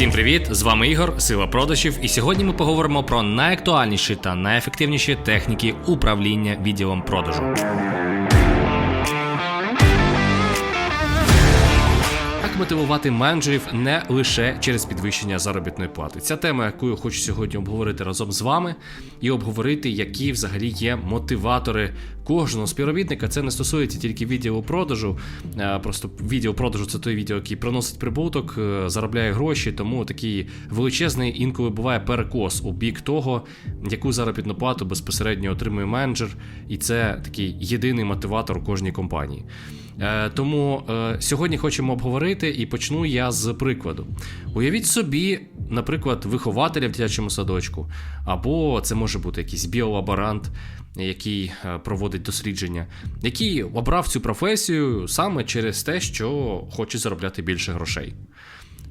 Всім привіт! З вами Ігор, Сила продажів, і сьогодні ми поговоримо про найактуальніші та найефективніші техніки управління відділом продажу. Мотивувати менеджерів не лише через підвищення заробітної плати. Ця тема, яку я хочу сьогодні обговорити разом з вами, і обговорити, які взагалі є мотиватори кожного співробітника. Це не стосується тільки відділу продажу. Просто відділ продажу це той відділ, який приносить прибуток, е, заробляє гроші, тому такий величезний інколи буває перекос у бік того, яку заробітну плату безпосередньо отримує менеджер, і це такий єдиний мотиватор у кожній компанії. Е, Тому е, сьогодні хочемо обговорити і почну я з прикладу. Уявіть собі, наприклад, вихователя в дитячому садочку, або це може бути якийсь біолаборант, який е, проводить дослідження, який обрав цю професію саме через те, що хоче заробляти більше грошей.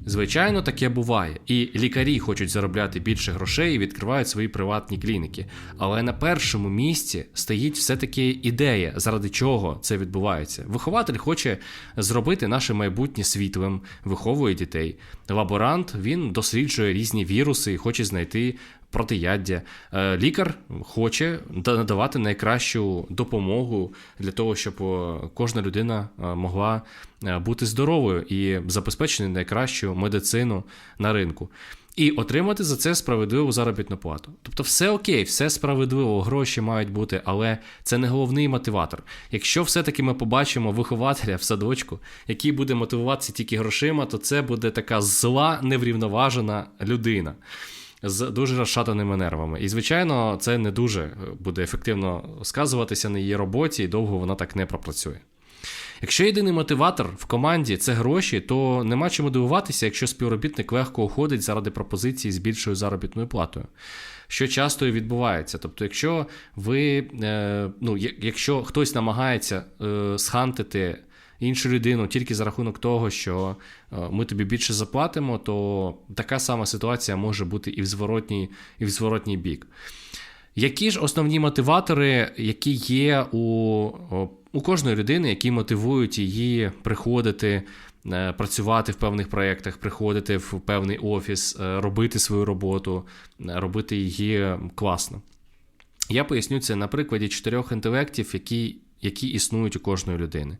Звичайно, таке буває. І лікарі хочуть заробляти більше грошей і відкривають свої приватні клініки. Але на першому місці стоїть все-таки ідея, заради чого це відбувається. Вихователь хоче зробити наше майбутнє світлим, виховує дітей. Лаборант він досліджує різні віруси і хоче знайти. Протияддя. Е, Лікар хоче надавати найкращу допомогу для того, щоб е, кожна людина е, могла бути здоровою і забезпечити найкращу медицину на ринку. І отримати за це справедливу заробітну плату. Тобто, все окей, все справедливо, гроші мають бути, але це не головний мотиватор. Якщо все-таки ми побачимо вихователя в садочку, який буде мотивуватися тільки грошима, то це буде така зла, неврівноважена людина з дуже розшатаними нервами. І, звичайно, це не дуже е, буде ефективно сказуватися на її роботі, і довго вона так не пропрацює. Якщо єдиний мотиватор в команді це гроші, то нема чому дивуватися, якщо співробітник легко уходить заради пропозиції з більшою заробітною платою. Що часто і відбувається. Тобто, якщо ви, е, ну, якщо хтось намагається е, схантити іншу людину тільки за рахунок того, що е, ми тобі більше заплатимо, то така сама ситуація може бути і в зворотній, і в зворотній бік. Які ж основні мотиватори, які є у, у кожної людини, які мотивують її приходити, е, працювати в певних проєктах, приходити в певний офіс, е, робити свою роботу, робити її класно? Я поясню це на прикладі чотирьох інтелектів, які, які існують у кожної людини.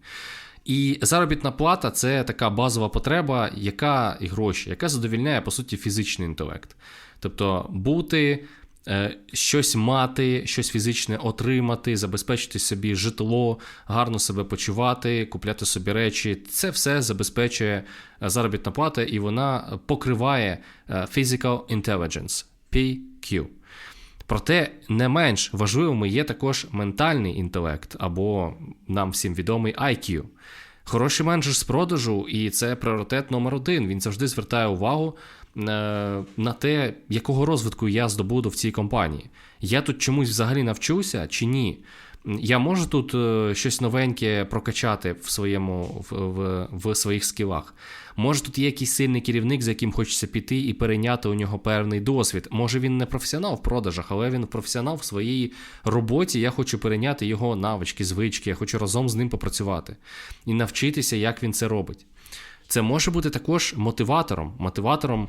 І заробітна плата це така базова потреба, яка і гроші, яка задовільняє по суті фізичний інтелект. Тобто бути, е, щось мати, щось фізичне отримати, забезпечити собі житло, гарно себе почувати, купляти собі речі. Це все забезпечує е, заробітна плата, і вона покриває е, Physical Intelligence PQ. Проте не менш важливим є також ментальний інтелект, або нам всім відомий IQ. Хороший менеджер з продажу, і це пріоритет номер один. Він завжди звертає увагу е, на те, якого розвитку я здобуду в цій компанії. Я тут чомусь взагалі навчуся чи ні. Я можу тут е, щось новеньке прокачати в своєму в, в, в своїх скілах. Може, тут є якийсь сильний керівник, за яким хочеться піти і перейняти у нього певний досвід. Може, він не професіонал в продажах, але він професіонал в своїй роботі. Я хочу перейняти його навички, звички, я хочу разом з ним попрацювати і навчитися, як він це робить. Це може бути також мотиватором, мотиватором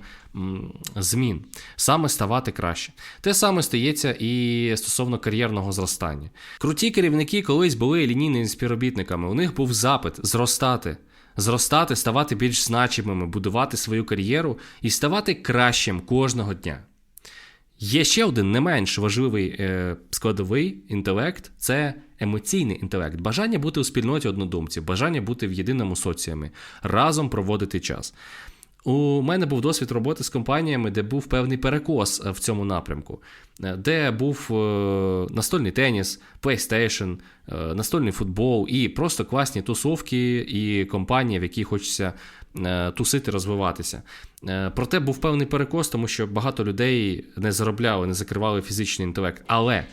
змін, саме ставати краще. Те саме стається і стосовно кар'єрного зростання. Круті керівники колись були лінійними співробітниками. У них був запит зростати, зростати, ставати більш значимими, будувати свою кар'єру і ставати кращим кожного дня. Є ще один не менш важливий е, складовий інтелект це емоційний інтелект, бажання бути у спільноті однодумців, бажання бути в єдиному соціумі, разом проводити час. У мене був досвід роботи з компаніями, де був певний перекос е, в цьому напрямку, е, де був е, настольний теніс, PlayStation, настольний футбол і просто класні тусовки і компанії, в які хочеться тусити, розвиватися. Проте був певний перекос, тому що багато людей не заробляли, не закривали фізичний інтелект. Але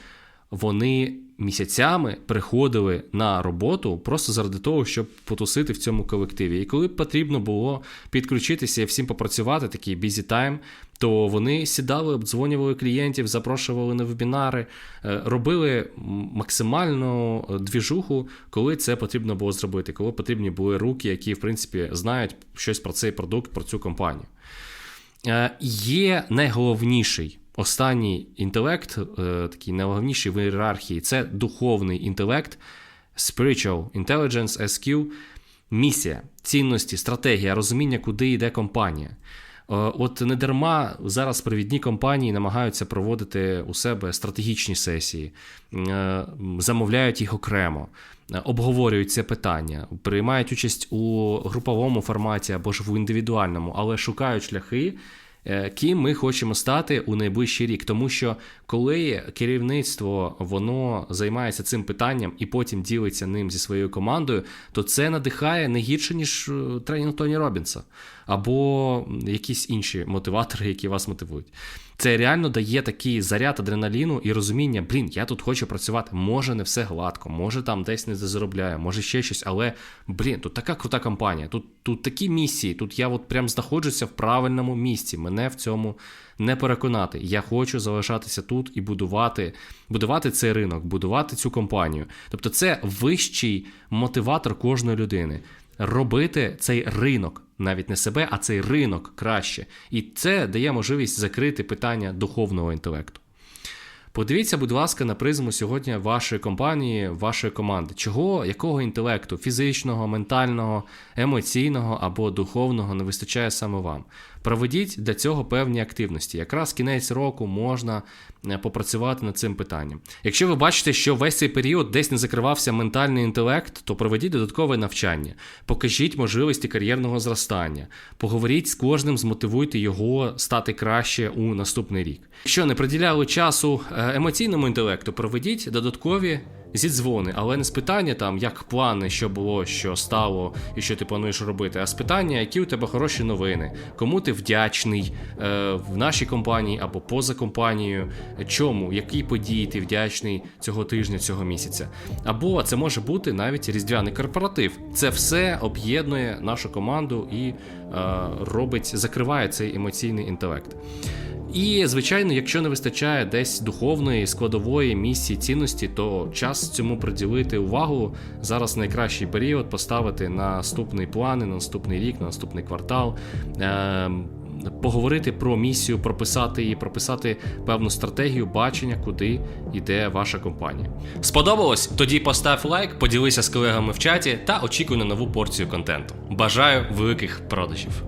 вони місяцями приходили на роботу просто заради того, щоб потусити в цьому колективі. І коли потрібно було підключитися і всім попрацювати, такий busy time, то вони сідали, обдзвонювали клієнтів, запрошували на вебінари, е, робили максимальну е, двіжуху, коли це потрібно було зробити, коли потрібні були руки, які в принципі знають щось про цей продукт, про цю компанію. Е, Є найголовніший останній інтелект, е, такий найголовніший в ієрархії це духовний інтелект, spiritual intelligence, SQ, місія, цінності, стратегія, розуміння, куди йде компанія. Е, От не дарма зараз провідні компанії намагаються проводити у себе стратегічні сесії, е, замовляють їх окремо, обговорюють це питання, приймають участь у груповому форматі або ж в індивідуальному, але шукають шляхи, ким ми хочемо стати у найближчий рік. Тому що коли керівництво воно займається цим питанням і потім ділиться ним зі своєю командою, то це надихає не гірше, ніж е, тренінг Тоні Робінса або якісь інші мотиватори, які вас мотивують. Це реально дає такий заряд адреналіну і розуміння, блін, я тут хочу працювати. Може, не все гладко, може там десь не заробляю, може ще щось, але блін, тут така крута компанія, тут, тут такі місії, тут я от прям знаходжуся в правильному місці. Мене в цьому не переконати. Я хочу залишатися тут і будувати, будувати цей ринок, будувати цю компанію. Тобто, це вищий мотиватор кожної людини. Робити цей ринок, навіть не себе, а цей ринок краще. І це дає можливість закрити питання духовного інтелекту. Подивіться, будь ласка, на призму сьогодні вашої компанії, вашої команди. Чого, якого інтелекту, фізичного, ментального, емоційного або духовного не вистачає саме вам? Проведіть для цього певні активності. Якраз кінець року можна е, попрацювати над цим питанням. Якщо ви бачите, що весь цей період десь не закривався ментальний інтелект, то проведіть додаткове навчання, покажіть можливості кар'єрного зростання, поговоріть з кожним, змотивуйте його стати краще у наступний рік. Якщо не приділяли часу е, емоційному інтелекту, проведіть додаткові зідзвони, але не з питання там, як плани, що було, що стало і що ти плануєш робити, а з питання, які у тебе хороші новини, кому ти вдячний е, в нашій компанії або поза компанією, чому, які події ти вдячний цього тижня, цього місяця. Або це може бути навіть різдвяний корпоратив. Це все об'єднує нашу команду і е, робить, закриває цей емоційний інтелект. І, звичайно, якщо не вистачає десь духовної складової місії цінності, то час цьому приділити увагу. Зараз найкращий період поставити на наступний плани, на наступний рік, на наступний квартал. Е- Поговорити про місію, прописати її, прописати певну стратегію, бачення, куди йде ваша компанія. Сподобалось? Тоді постав лайк, поділися з колегами в чаті та очікуй на нову порцію контенту. Бажаю великих продажів!